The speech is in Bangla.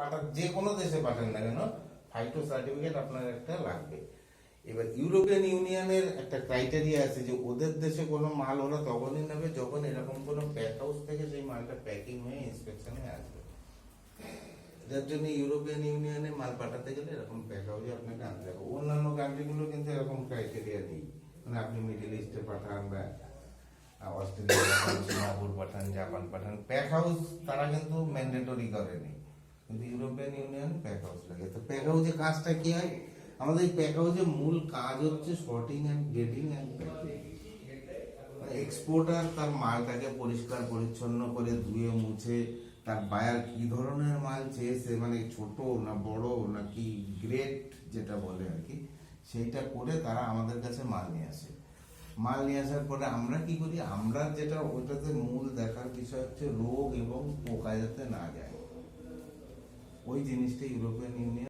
পাঠান যে কোনো দেশে পাঠান না কেন ফাইটো সার্টিফিকেট আপনার একটা লাগবে। এবার ইউরোপিয়ান ইউনিয়নের একটা ক্রাইটেরিয়া আছে যে ওদের দেশে কোনো মাল ওরা তখনই নেবে যখন এরকম কোনো প্যাক হাউস থেকে সেই মালটা প্যাকিং হয়ে ইন্সপেকশনে আসবে। যার জন্য ইউরোপিয়ান ইউনিয়নে মাল পাঠাতে গেলে এরকম প্যাক হাউসে আপনাকে আনতে হবে। অন্যান্য কান্ট্রিগুলো কিন্তু এরকম ক্রাইটেরিয়া নেই। মানে আপনি মিডিল ইস্টে পাঠান বা অস্ট্রেলিয়া পাঠান সিঙ্গাপুর পাঠান জাপান পাঠান প্যাক হাউস তারা কিন্তু ম্যান্ডেটরি করেনি কিন্তু ইউরোপিয়ান ইউনিয়ন প্যাক লাগে। তো প্যাক কাজটা কি হয়? আমাদের এই প্যাক হাউসের মূল কাজ হচ্ছে sorting and grading and packing exporter তার মালটাকে পরিষ্কার, পরিচ্ছন্ন করে ধুয়ে, মুছে, তার বায়ার কি ধরনের মাল চেয়েছে মানে ছোট না বড় না কি গ্রেট যেটা বলে আর কি, সেইটা করে তারা আমাদের কাছে মাল নিয়ে আসে। মাল নিয়ে আসার পরে আমরা কি করি? আমরা যেটা ওইটাতে মূল দেখার বিষয় হচ্ছে রোগ এবং পোকা যাতে না যায়। ওই জিনিসটা ইউরোপিয়ান ইউনিয়ন